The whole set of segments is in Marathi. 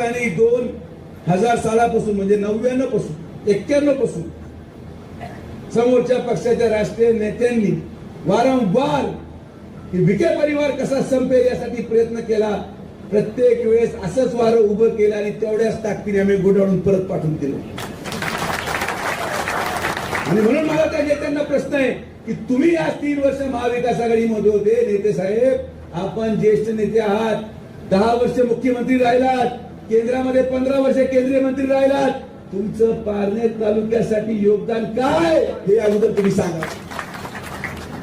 माणसाने दोन हजार सालापासून म्हणजे नव्याण्णवपासून एक्क्याण्णवपासून समोरच्या पक्षाच्या राष्ट्रीय नेत्यांनी वारंवार विखे परिवार कसा संपेल यासाठी प्रयत्न केला. प्रत्येक वेळेस असंच वारं उभं केलं आणि तेवढ्याच ताकदीने आम्ही गोडाळून परत पाठवून दिलं. आणि म्हणून मला त्या नेत्यांना प्रश्न आहे की तुम्ही आज तीन वर्ष महाविकास आघाडीमध्ये होते नेते साहेब. आपण ज्येष्ठ नेते आहात. दहा वर्ष मुख्यमंत्री राहिलात. केंद्रामध्ये पंधरा वर्ष केंद्रीय मंत्री राहिलात. तुमचं पारनेर तालुक्यासाठी योगदान काय हे अगोदर तुम्ही सांगा.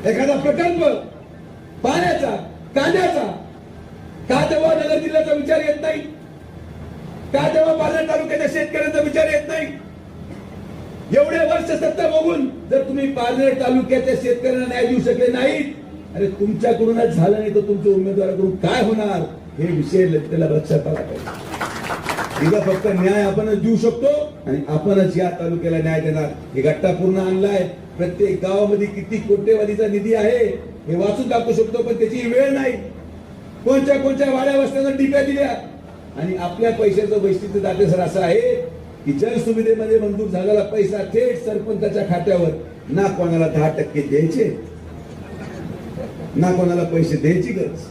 एखादा प्रकल्प पाण्याचा कांद्याचा का तेव्हा नगर जिल्ह्याचा विचार येत नाही? का तेव्हा पालघर तालुक्याच्या शेतकऱ्यांचा विचार येत नाही? एवढे वर्ष सत्ता बघून जर तुम्ही पालघर तालुक्याच्या शेतकऱ्यांना न्याय देऊ शकले नाहीत अरे तुमच्याकडूनच झालं नाही तर तुमच्या उमेदवाराकडून काय होणार? हे विषय त्याला लक्षात आला पाहिजे तिला फक्त न्याय आपणच देऊ शकतो आणि आपणच या तालुक्याला न्याय देणार. हे गट्टा पूर्ण आणलाय. प्रत्येक गावामध्ये किती कोट्यवधीचा निधी आहे हे वाचून टाकू शकतो पण त्याची वेळ नाही. कोणत्या कोणत्या वाड्या वस्त्यांना डिप्या दिल्या? आणि आपल्या पैशाचं वैशिष्ट्य दाते सर असं आहे की जनसुविधेमध्ये मंजूर झालेला पैसा थेट सरपंचाच्या खात्यावर. ना कोणाला दहा टक्के द्यायचे ना कोणाला पैसे द्यायची गरज.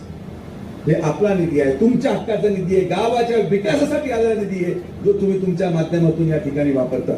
हे आपला निधी आहे. तुमच्या हक्काचा निधी आहे. गावाच्या विकासासाठी आलेला निधी आहे जो तुम्ही तुमच्या माध्यमातून या ठिकाणी वापरता.